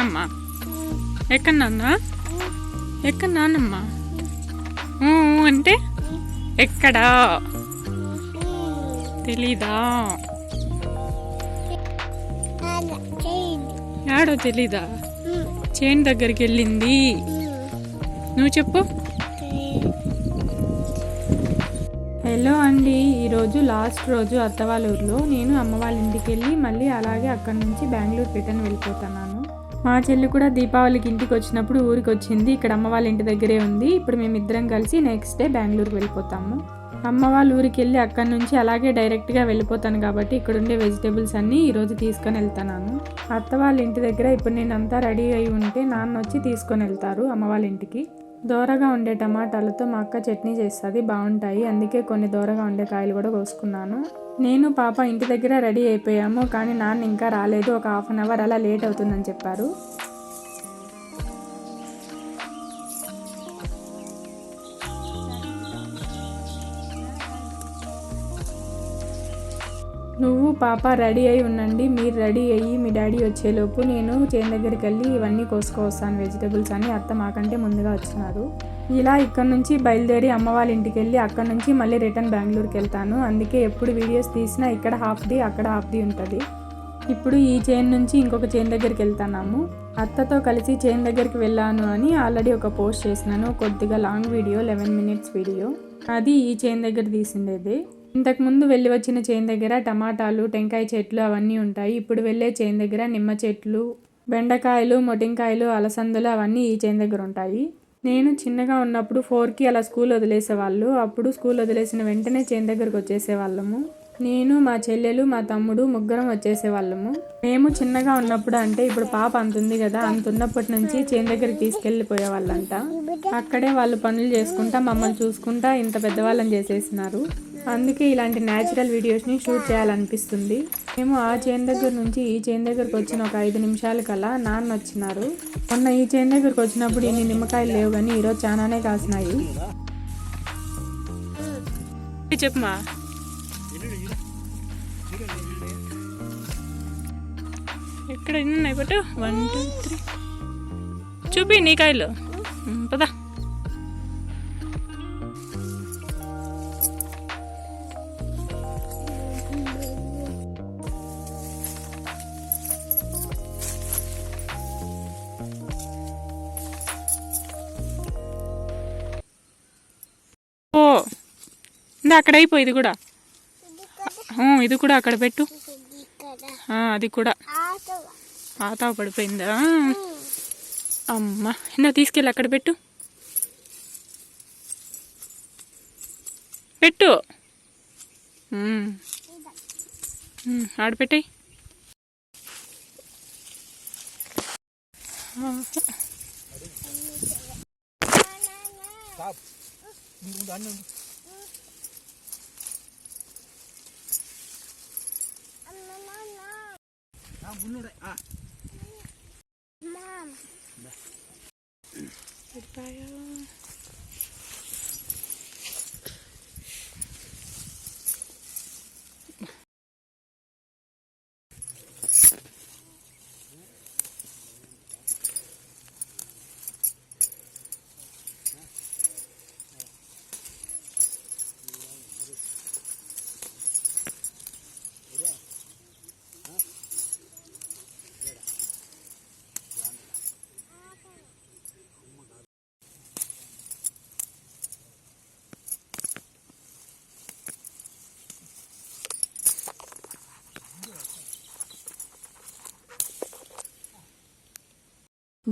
నాన్నమ్మ ఎక్కడ నాన్న? ఎక్కడ నాన్నమ్మ అంటే ఎక్కడా? తెలీదా? యాడో తెలీదా? చేను దగ్గరికి వెళ్ళింది. నువ్వు చెప్పు. హలో అండి. ఈరోజు లాస్ట్ రోజు అత్త వాళ్ళ ఊర్లో నేను అమ్మ వాళ్ళ ఇంటికి వెళ్ళి మళ్ళీ అలాగే అక్కడి నుంచి బెంగళూరు రిటర్న్ వెళ్ళిపోతున్నాను. మా చెల్లి కూడా దీపావళికి ఇంటికి వచ్చినప్పుడు ఊరికి వచ్చింది. ఇక్కడ అమ్మ వాళ్ళ ఇంటి దగ్గరే ఉంది. ఇప్పుడు మేమిద్దరం కలిసి నెక్స్ట్ డే బెంగళూరుకి వెళ్ళిపోతాము. అమ్మ వాళ్ళ ఊరికి వెళ్ళి అక్కడి నుంచి అలాగే డైరెక్ట్గా వెళ్ళిపోతాను కాబట్టి ఇక్కడ ఉండే వెజిటేబుల్స్ అన్నీ ఈరోజు తీసుకొని వెళ్తున్నాను. అత్త వాళ్ళ ఇంటి దగ్గర ఇప్పుడు నేను అంతా రెడీ అయి ఉంటే నాన్న వచ్చి తీసుకొని వెళ్తారు అమ్మ వాళ్ళ ఇంటికి. దోరగా ఉండే టమాటాలతో మా అక్క చట్నీ చేస్తుంది బాగుంటాయి. అందుకే కొన్ని దోరగా ఉండే కాయలు కూడా కోసుకున్నాను. నేను పాప ఇంటి దగ్గర రెడీ అయిపోయాము కానీ నాన్న ఇంకా రాలేదు. ఒక హాఫ్ అన్ అవర్ అలా లేట్ అవుతుందని చెప్పారు. నువ్వు పాప రెడీ అయి ఉండండి. మీరు రెడీ అయ్యి మీ డాడీ వచ్చేలోపు నేను చేను దగ్గరికి వెళ్ళి ఇవన్నీ కోసుకొస్తాను వెజిటేబుల్స్ అని అత్త మాకంటే ముందుగా వచ్చినారు. ఇలా ఇక్కడ నుంచి బయలుదేరి అమ్మ వాళ్ళ ఇంటికి వెళ్ళి అక్కడ నుంచి మళ్ళీ రిటర్న్ బెంగళూరుకి వెళ్తాను. అందుకే ఎప్పుడు వీడియోస్ తీసినా ఇక్కడ హాఫ్ ది అక్కడ హాఫ్ ది ఉంటుంది. ఇప్పుడు ఈ చైన్ నుంచి ఇంకొక చైన్ దగ్గరికి వెళ్తున్నాము. అత్తతో కలిసి చైన్ దగ్గరికి వెళ్ళాను అని ఆల్రెడీ ఒక పోస్ట్ చేసినాను. కొద్దిగా long video eleven minutes video అది ఈ చైన్ దగ్గర తీసిండేది. ఇంతకు ముందు వెళ్ళి వచ్చిన చేను దగ్గర టమాటాలు టెంకాయ చెట్లు అవన్నీ ఉంటాయి. ఇప్పుడు వెళ్ళే చేను దగ్గర నిమ్మ చెట్లు బెండకాయలు మొటింకాయలు అలసందలు అవన్నీ ఈ చేను దగ్గర ఉంటాయి. నేను చిన్నగా ఉన్నప్పుడు ఫోర్కి అలా స్కూల్ వదిలేసేవాళ్ళు. అప్పుడు స్కూల్ వదిలేసిన వెంటనే చేను దగ్గరకు వచ్చేసేవాళ్ళము. నేను మా చెల్లెలు మా తమ్ముడు ముగ్గురం వచ్చేసేవాళ్ళము. మేము చిన్నగా ఉన్నప్పుడు అంటే ఇప్పుడు పాప అంతుంది కదా అంత ఉన్నప్పటి నుంచి చేను దగ్గరికి తీసుకెళ్ళిపోయే వాళ్ళంట అక్కడే వాళ్ళు పనులు చేసుకుంటా మమ్మల్ని చూసుకుంటా ఇంత పెద్దవాళ్ళని చేసేసినారు. అందుకే ఇలాంటి న్యాచురల్ వీడియోస్ని షూట్ చేయాలనిపిస్తుంది. మేము ఆ చైన్ దగ్గర నుంచి ఈ చైన్ దగ్గరకు వచ్చిన ఒక ఐదు నిమిషాల కల్లా నాన్న వచ్చినారు. మొన్న ఈ చైన్ దగ్గరకు వచ్చినప్పుడు ఇన్ని నిమ్మకాయలు లేవు కానీ ఈరోజు చాలానే కాసినాయి. చెప్పమా ఇక్కడ ఎన్ని ఉన్నాయి పట్టు? వన్ టూ త్రీ చూపి నీ కాయలు. పదా. అక్కడ అయిపోయి ఇది కూడా ఇది కూడా అక్కడ పెట్టు. అది కూడా. ఆతా పడిపోయిందా? అమ్మ ఇందా తీసుకెళ్ళి అక్కడ పెట్టు. పెట్టు. Ah, bunuh deh. Ah. Mam. Dah. Bye.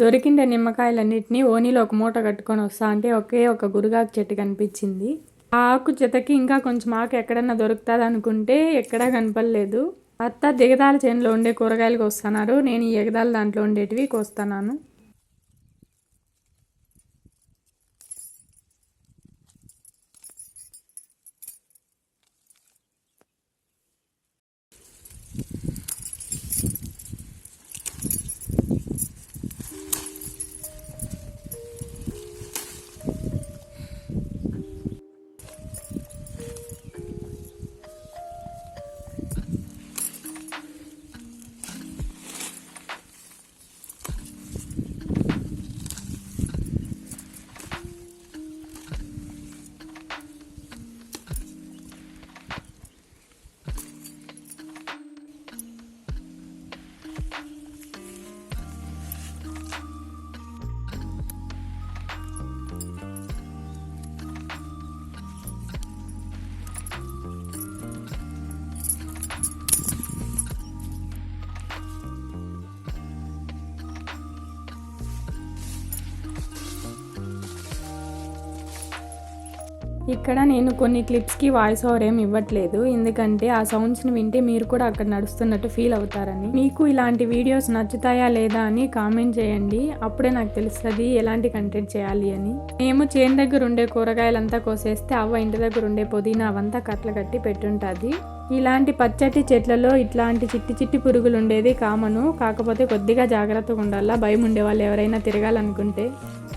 దొరికిండే నిమ్మకాయలన్నింటినీ ఓనీలో ఒక మూట కట్టుకొని వస్తా అంటే ఒకే ఒక గురుగాకు చెట్టు కనిపించింది. ఆ ఆకు చెతకి ఇంకా కొంచెం ఆకు ఎక్కడన్నా దొరుకుతుంది అనుకుంటే ఎక్కడా కనపడలేదు. అత్త దిగదాల చేనులో ఉండే కూరగాయలు కోస్తున్నారు నేను ఈ ఎగదాల దాంట్లో ఉండేటివి కోస్తున్నాను. ఇక్కడ నేను కొన్ని క్లిప్స్కి వాయిస్ ఓవర్ ఏమి ఇవ్వట్లేదు. ఎందుకంటే ఆ సౌండ్స్ని వింటే మీరు కూడా అక్కడ నడుస్తున్నట్టు ఫీల్ అవుతారని. మీకు ఇలాంటి వీడియోస్ నచ్చుతాయా లేదా అని కామెంట్ చేయండి. అప్పుడే నాకు తెలుస్తుంది ఎలాంటి కంటెంట్ చేయాలి అని. మేము చేను దగ్గర ఉండే కూరగాయలంతా కోసేస్తే అవ్వ ఇంటి దగ్గర ఉండే పుదీనా అవంతా కట్ల కట్టి పెట్టుంటుంది. ఇలాంటి పచ్చటి చెట్లలో ఇట్లాంటి చిట్టి చిట్టి పురుగులు ఉండేది కామను. కాకపోతే కొద్దిగా జాగ్రత్తగా ఉండాలా? భయం ఉండేవాళ్ళు ఎవరైనా తిరగాలనుకుంటే.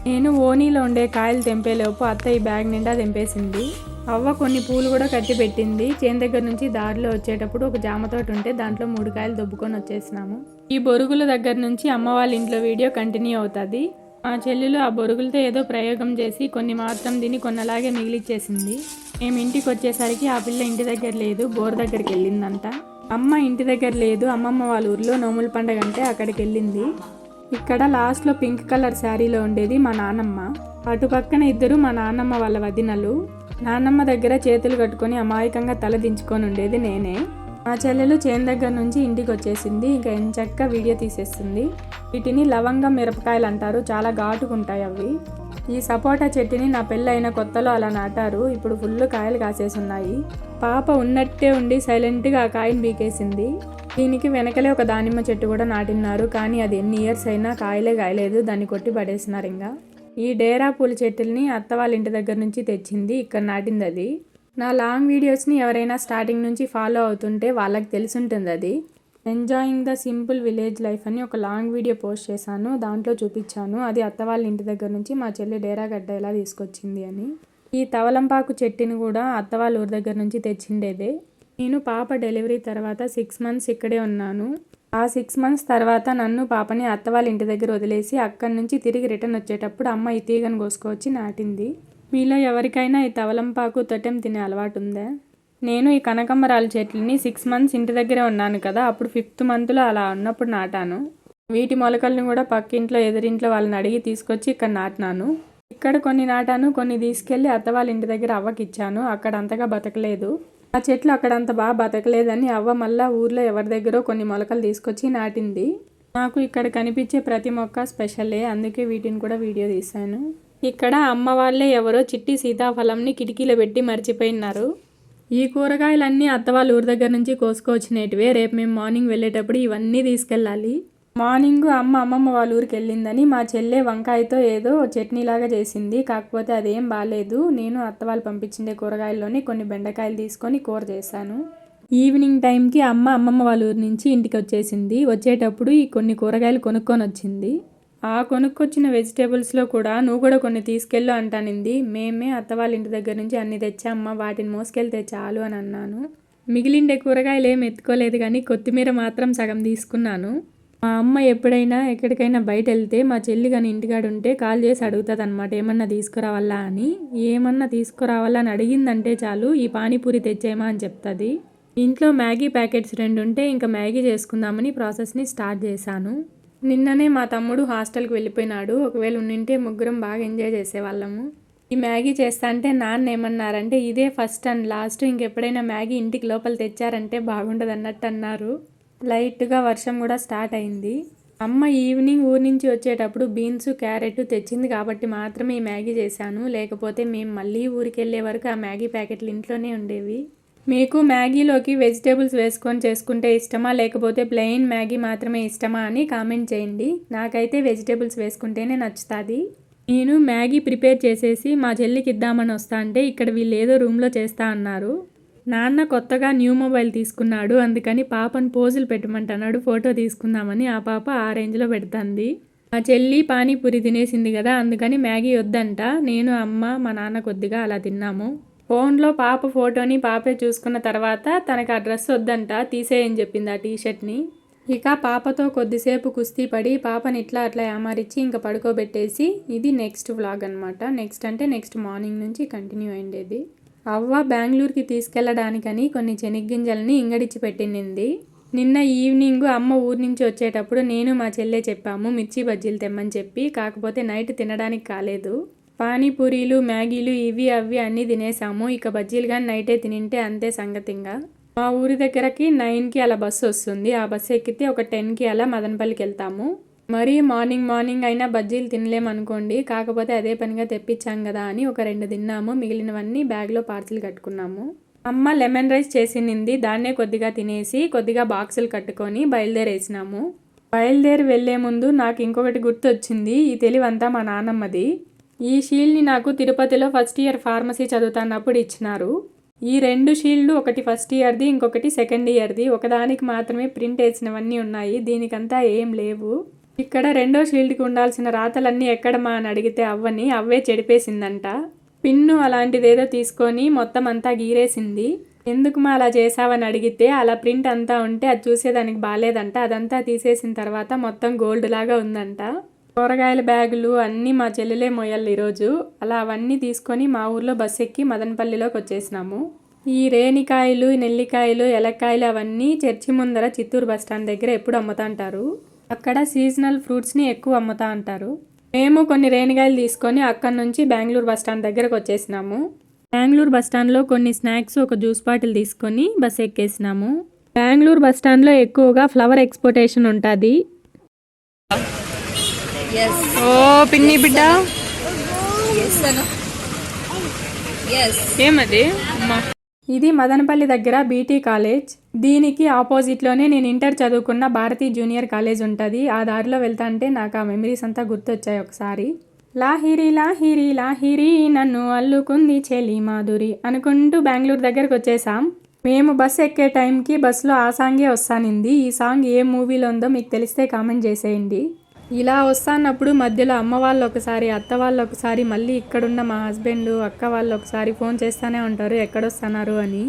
నేను ఓనీలో ఉండే కాయలు తెంపేలోపు అత్త ఈ బ్యాగ్ నిండా తెంపేసింది. అవ్వ కొన్ని పూలు కూడా కట్టి పెట్టింది. చేను దగ్గర నుంచి దారిలో వచ్చేటప్పుడు ఒక జామ తోట ఉంటే దాంట్లో మూడు కాయలు దొబ్బుకొని వచ్చేసినాము. ఈ బొరుగుల దగ్గర నుంచి అమ్మ వాళ్ళ ఇంట్లో వీడియో కంటిన్యూ అవుతుంది. మా చెల్లెలు ఆ బొరుగులతో ఏదో ప్రయోగం చేసి కొన్ని మాత్రం తిని కొన్నలాగే మిగిలిచ్చేసింది. మేము ఇంటికి వచ్చేసరికి ఆ పిల్ల ఇంటి దగ్గర లేదు బోర్ దగ్గరికి వెళ్ళిందంట. అమ్మ ఇంటి దగ్గర లేదు అమ్మమ్మ వాళ్ళ ఊర్లో నోముల పండగ అంటే అక్కడికి వెళ్ళింది. ఇక్కడ లాస్ట్లో పింక్ కలర్ శారీలో ఉండేది మా నాన్నమ్మ అటు పక్కన ఇద్దరు మా నాన్నమ్మ వాళ్ళ వదినలు. నాన్నమ్మ దగ్గర చేతులు కట్టుకొని అమాయకంగా తల దించుకొని ఉండేది నేనే. మా చెల్లెలు చేను దగ్గర నుంచి ఇంటికి వచ్చేసింది ఇంకా ఎంచక్క వీడియో తీసేస్తుంది. వీటిని లవంగం మిరపకాయలు అంటారు చాలా ఘాటుకుంటాయి అవి. ఈ సపోటా చెట్టుని నా పెళ్ళైన కొత్తలో అలా నాటారు. ఇప్పుడు ఫుల్ కాయలు కాసేసున్నాయి. పాప ఉన్నట్టే ఉండి సైలెంట్గా ఆ కాయని బీకేసింది దీనికి వెనకలే ఒక దానిమ్మ చెట్టు కూడా నాటిన్నారు. కానీ అది ఎన్ని ఇయర్స్ అయినా కాయలే కాయలేదు. దాన్ని కొట్టి పడేసినారు ఇంకా. ఈ డేరా పూల చెట్టుల్ని అత్త వాళ్ళ ఇంటి దగ్గర నుంచి తెచ్చింది. ఇక్కడ నాటింది అది. నా లాంగ్ వీడియోస్ని ఎవరైనా స్టార్టింగ్ నుంచి ఫాలో అవుతుంటే వాళ్ళకి తెలిసి ఉంటుంది అది. Enjoying the simple village life అని ఒక లాంగ్ వీడియో పోస్ట్ చేశాను. దాంట్లో చూపించాను. అది అత్త వాళ్ళ ఇంటి దగ్గర నుంచి మా చెల్లి డేరా గడ్డ ఎలా తీసుకొచ్చింది అని. ఈ తవలంపాకు చెట్టుని కూడా అత్త వాళ్ళ ఊరి దగ్గర నుంచి తెచ్చిండేదే. నేను పాప డెలివరీ తర్వాత సిక్స్ మంత్స్ ఇక్కడే ఉన్నాను. ఆ సిక్స్ మంత్స్ తర్వాత నన్ను పాపని అత్త వాళ్ళ ఇంటి దగ్గర వదిలేసి అక్కడి నుంచి తిరిగి రిటర్న్ వచ్చేటప్పుడు అమ్మ ఈ తీగను కోసుకొచ్చి నాటింది. మీలో ఎవరికైనా ఈ తవలంపాకు తొట్టెం తినే అలవాటు ఉందా? నేను ఈ కనకంబరాల చెట్లని సిక్స్ మంత్స్ ఇంటి దగ్గరే ఉన్నాను కదా అప్పుడు ఫిఫ్త్ మంత్లో అలా ఉన్నప్పుడు నాటాను. వీటి మొలకల్ని కూడా పక్కింట్లో ఎదురింట్లో వాళ్ళని అడిగి తీసుకొచ్చి ఇక్కడ నాటినాను. ఇక్కడ కొన్ని నాటాను కొన్ని తీసుకెళ్ళి అత్త వాళ్ళ ఇంటి దగ్గర అవ్వకిచ్చాను. అక్కడ అంతగా బతకలేదు. ఆ చెట్లు అక్కడ అంత బాగా బతకలేదని అవ్వ మళ్ళా ఊర్లో ఎవరి దగ్గర కొన్ని మొలకలు తీసుకొచ్చి నాటింది. నాకు ఇక్కడ కనిపించే ప్రతి మొక్క స్పెషలే అందుకే వీటిని కూడా వీడియో తీశాను. ఇక్కడ అమ్మ వాళ్ళే ఎవరో చిట్టి సీతాఫలంని కిటికీలో పెట్టి మర్చిపోయినారు. ఈ కూరగాయలన్నీ అత్త వాళ్ళ ఊరి దగ్గర నుంచి కోసుకొచ్చినటివే రేపు మేము మార్నింగ్ వెళ్ళేటప్పుడు ఇవన్నీ తీసుకెళ్ళాలి. మార్నింగ్ అమ్మ అమ్మమ్మ వాళ్ళ ఊరికి వెళ్ళిందని మా చెల్లె వంకాయతో ఏదో చట్నీలాగా చేసింది. కాకపోతే అదేం బాగాలేదు నేను అత్త వాళ్ళు పంపించిండే కూరగాయల్లోనే కొన్ని బెండకాయలు తీసుకొని కూర చేశాను. ఈవినింగ్ టైంకి అమ్మ అమ్మమ్మ వాళ్ళ ఊరి నుంచి ఇంటికి వచ్చేసింది. వచ్చేటప్పుడు ఈ కొన్ని కూరగాయలు కొనుక్కొని వచ్చింది. ఆ కొనుక్కొచ్చిన వెజిటేబుల్స్లో కూడా నువ్వు కూడా కొన్ని తీసుకెళ్ళు అంటానింది. మేమే అత్త వాళ్ళ ఇంటి దగ్గర నుంచి అన్ని తెచ్చామ్మ వాటిని మోసుకెళ్తే చాలు అని అన్నాను. మిగిలిండే కూరగాయలు ఏం ఎత్తుకోలేదు కానీ కొత్తిమీర మాత్రం సగం తీసుకున్నాను. మా అమ్మ ఎప్పుడైనా ఎక్కడికైనా బయట వెళ్తే మా చెల్లి కానీ ఇంటికాడ ఉంటే కాల్ చేసి అడుగుతుంది అనమాట ఏమన్నా తీసుకురావాలా? అని. ఏమన్నా తీసుకురావాలా? అని అడిగిందంటే చాలు ఈ పానీపూరి తెచ్చేమా అని చెప్తుంది. ఇంట్లో మ్యాగీ ప్యాకెట్స్ రెండు ఉంటే ఇంకా మ్యాగీ చేసుకుందామని ప్రాసెస్ని స్టార్ట్ చేశాను. నిన్ననే మా తమ్ముడు హాస్టల్కి వెళ్ళిపోయినాడు. ఒకవేళ ఉండింటే ముగ్గురం బాగా ఎంజాయ్ చేసేవాళ్ళము. ఈ మ్యాగీ చేస్తా అంటే నాన్న ఏమన్నారంటే ఇదే ఫస్ట్ అండ్ లాస్ట్. ఇంకెప్పుడైనా మ్యాగీ ఇంటికి లోపల తెచ్చారంటే బాగుండదు అన్నట్టు అన్నారు లైట్గా వర్షం కూడా స్టార్ట్ అయింది. అమ్మ ఈవినింగ్ ఊరి నుంచి వచ్చేటప్పుడు బీన్స్ క్యారెట్ తెచ్చింది కాబట్టి మాత్రమే ఈ మ్యాగీ చేశాను. లేకపోతే మేము మళ్ళీ ఊరికి వెళ్ళే వరకు ఆ మ్యాగీ ప్యాకెట్లు ఇంట్లోనే ఉండేవి. మీకు మ్యాగీలోకి వెజిటేబుల్స్ వేసుకొని చేసుకుంటే ఇష్టమా లేకపోతే ప్లెయిన్ మ్యాగీ మాత్రమే ఇష్టమా అని కామెంట్ చేయండి. నాకైతే వెజిటేబుల్స్ వేసుకుంటేనే నచ్చుతుంది. నేను మ్యాగీ ప్రిపేర్ చేసేసి మా చెల్లికి ఇద్దామని వస్తా అంటే ఇక్కడ వీళ్ళు ఏదో రూమ్లో చేస్తా అన్నారు. నాన్న కొత్తగా న్యూ మొబైల్ తీసుకున్నాడు అందుకని పాపను పోజులు పెట్టమంటున్నాడు ఫోటో తీసుకుందామని ఆ పాప ఆ రేంజ్లో పెడుతుంది. మా చెల్లి పానీపూరి తినేసింది కదా అందుకని మ్యాగీ వద్దంట. నేను అమ్మ మా నాన్న కొద్దిగా అలా తిన్నాము. ఫోన్లో పాప ఫోటోని పాపే చూసుకున్న తర్వాత తనకు ఆ డ్రెస్ వద్దంట తీసేయని చెప్పింది ఆ టీషర్ట్ని. ఇక పాపతో కొద్దిసేపు కుస్తీ పడి పాపని ఇట్లా అట్లా ఏమారిచ్చి ఇంకా పడుకోబెట్టేసి ఇది నెక్స్ట్ వ్లాగ్ అనమాట నెక్స్ట్ అంటే నెక్స్ట్ మార్నింగ్ నుంచి కంటిన్యూ అయ్యేది అవ్వ బెంగళూరుకి తీసుకెళ్ళడానికని కొన్ని చెనిగ్గింజల్ని ఇంగడిచ్చి పెట్టింది నిన్న ఈవినింగ్ అమ్మ ఊరి నుంచి వచ్చేటప్పుడు నేను మా చెల్లె చెప్పాము మిర్చి బజ్జీలు తెమ్మని చెప్పి కాకపోతే నైట్ తినడానికి కాలేదు. పానీపూరీలు మ్యాగీలు ఇవి అవి అన్నీ తినేసాము. ఇక బజ్జీలు కానీ నైటే తినింటే అంతే సంగతింగా మా ఊరి దగ్గరకి నైన్కి అలా బస్సు వస్తుంది. ఆ బస్సు ఎక్కితే ఒక టెన్కి అలా మదనపల్లికి వెళ్తాము. మరీ మార్నింగ్ మార్నింగ్ అయినా బజ్జీలు తినలేమనుకోండి కాకపోతే అదే పనిగా తెప్పించాం కదా అని ఒక రెండు తిన్నాము. మిగిలినవన్నీ బ్యాగ్లో పార్సిల్ కట్టుకున్నాము. అమ్మ లెమన్ రైస్ చేసింది. దాన్నే కొద్దిగా తినేసి కొద్దిగా బాక్సులు కట్టుకొని బయలుదేరేసినాము. బయలుదేరి వెళ్ళే ముందు నాకు ఇంకొకటి గుర్తొచ్చింది. ఈ తెలివంతా మా నాన్నమ్మది. ఈ షీల్డ్ని నాకు తిరుపతిలో ఫస్ట్ ఇయర్ ఫార్మసీ చదువుతున్నప్పుడు ఇచ్చినారు. ఈ రెండు షీల్డ్ ఒకటి ఫస్ట్ ఇయర్ది ఇంకొకటి సెకండ్ ఇయర్ది ఒకదానికి మాత్రమే ప్రింట్ వేసినవన్నీ ఉన్నాయి. దీనికంతా ఏం లేవు. ఇక్కడ రెండో షీల్డ్కి ఉండాల్సిన రాతలన్నీ ఎక్కడమా అని అడిగితే అవ్వని అవ్వే చెడిపేసిందంట. పిన్ను అలాంటిదేదో తీసుకొని మొత్తం అంతా గీరేసింది. ఎందుకు మా అలా చేసావని అడిగితే అలా ప్రింట్ అంతా ఉంటే అది చూసేదానికి బాగాలేదంట అదంతా తీసేసిన తర్వాత మొత్తం గోల్డ్ లాగా ఉందంట. కూరగాయల బ్యాగులు అన్నీ మా చెల్లెలే మొయ్యాలి ఈరోజు. అలా అవన్నీ తీసుకొని మా ఊర్లో బస్ ఎక్కి మదనపల్లిలోకి వచ్చేసినాము. ఈ రేణికాయలు నెల్లికాయలు ఎలక్కాయలు అవన్నీ చర్చి ముందర చిత్తూరు బస్ స్టాండ్ దగ్గర ఎప్పుడు అమ్ముతా అంటారు. అక్కడ సీజనల్ ఫ్రూట్స్ని ఎక్కువ అమ్ముతా అంటారు. మేము కొన్ని రేణికాయలు తీసుకొని అక్కడ నుంచి బెంగళూరు బస్ స్టాండ్ దగ్గరకు వచ్చేసినాము. బెంగళూరు బస్ స్టాండ్లో కొన్ని స్నాక్స్ ఒక జ్యూస్ బాటిల్ తీసుకొని బస్ ఎక్కేసినాము. బెంగళూరు బస్ స్టాండ్లో ఎక్కువగా ఫ్లవర్ ఎక్స్పోర్టేషన్ ఉంటుంది. ఓ పిన్ని బిడ్డ. ఏమది? ఇది మదనపల్లి దగ్గర బీటీ కాలేజ్. దీనికి ఆపోజిట్లోనే నేను ఇంటర్ చదువుకున్న భారతీ జూనియర్ కాలేజ్ ఉంటుంది. ఆ దారిలో వెళ్తా అంటే నాకు ఆ మెమరీస్ అంతా గుర్తొచ్చాయి ఒకసారి. లాహిరి లాహిరి లాహిరి నన్ను అల్లుకుంది చెలి మాధురి అనుకుంటూ బెంగళూరు దగ్గరకు వచ్చేసాం మేము బస్ ఎక్కే టైంకి బస్సులో ఆ సాంగే వస్తానింది. ఈ సాంగ్ ఏ మూవీలో ఉందో మీకు తెలిస్తే కామెంట్ చేసేయండి. ఇలా వస్తున్నప్పుడు మధ్యలో అమ్మ వాళ్ళు ఒకసారి అత్త వాళ్ళు ఒకసారి మళ్ళీ ఇక్కడున్న మా హస్బెండ్ అక్క వాళ్ళు ఒకసారి ఫోన్ చేస్తూనే ఉంటారు ఎక్కడొస్తున్నారు అని.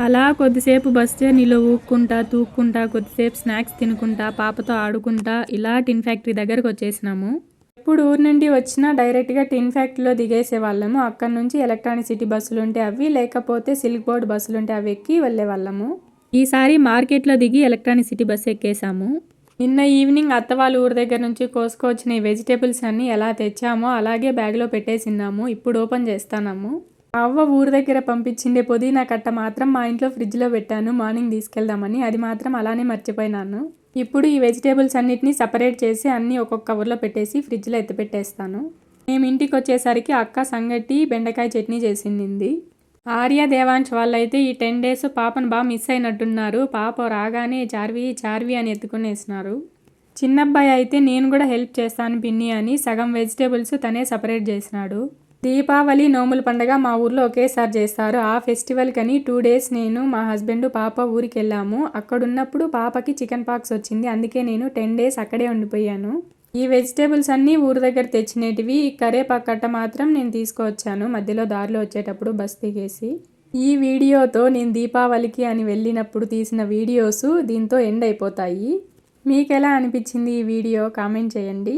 అలా కొద్దిసేపు బస్ జర్నీలో ఊక్కుంటా తూక్కుంటా కొద్దిసేపు స్నాక్స్ తినుకుంటా పాపతో ఆడుకుంటా ఇలా టిన్ ఫ్యాక్టరీ దగ్గరకు వచ్చేసినాము. ఎప్పుడు ఊరు నుండి వచ్చినా డైరెక్ట్గా టిన్ ఫ్యాక్టరీలో దిగేసే వాళ్ళము. అక్కడ నుంచి ఎలక్ట్రానిక్ సిటీ బస్సులు ఉంటే అవి లేకపోతే సిల్క్ బోర్డ్ బస్సులు ఉంటే అవి ఎక్కి వెళ్ళే వాళ్ళము. ఈసారి మార్కెట్లో దిగి ఎలక్ట్రానిక్ సిటీ బస్సు ఎక్కేసాము నిన్న ఈవినింగ్ అత్త వాళ్ళ ఊరి దగ్గర నుంచి కోసుకొచ్చిన ఈ వెజిటేబుల్స్ అన్ని ఎలా తెచ్చామో అలాగే బ్యాగ్లో పెట్టేసిన్నాము ఇప్పుడు ఓపెన్ చేస్తానము అవ్వ ఊరి దగ్గర పంపించిండే పుదీనా కట్ట మాత్రం మా ఇంట్లో ఫ్రిడ్జ్లో పెట్టాను. మార్నింగ్ తీసుకెళ్దామని. అది మాత్రం అలానే మర్చిపోయినాను. ఇప్పుడు ఈ వెజిటేబుల్స్ అన్నిటిని సపరేట్ చేసి అన్నీ ఒక్కొక్క కవర్లో పెట్టేసి ఫ్రిడ్జ్లో ఎత్తిపెట్టేస్తాను. మేము ఇంటికి వచ్చేసరికి అక్క సంగటి బెండకాయ చట్నీ చేసింది ఆర్య దేవాంశ్ వాళ్ళైతే ఈ టెన్ డేస్ పాపను బాగా మిస్ అయినట్టున్నారు. పాప రాగానే చార్వి చార్వి అని ఎత్తుకునేసినారు. చిన్నబ్బాయి అయితే నేను కూడా హెల్ప్ చేస్తాను పిన్ని అని సగం వెజిటేబుల్స్ తనే సపరేట్ చేసినాడు. దీపావళి నోముల పండగ మా ఊర్లో ఒకేసారి చేస్తారు. ఆ ఫెస్టివల్ కని టూ డేస్ నేను మా హస్బెండ్ పాప ఊరికి వెళ్ళాము అక్కడున్నప్పుడు పాపకి చికెన్ పాక్స్ వచ్చింది. అందుకే నేను టెన్ డేస్ అక్కడే ఉండిపోయాను. ఈ వెజిటేబుల్స్ అన్నీ ఊరి దగ్గర తెచ్చినేటివి ఈ కరేపాకు కట్ట మాత్రం నేను తీసుకువచ్చాను. మధ్యలో దారిలో వచ్చేటప్పుడు బస్ దిగేసి. ఈ వీడియోతో నేను దీపావళికి అని వెళ్ళినప్పుడు తీసిన వీడియోస్ దీంతో ఎండ్ అయిపోతాయి. మీకు ఎలా అనిపించింది ఈ వీడియో కామెంట్ చేయండి.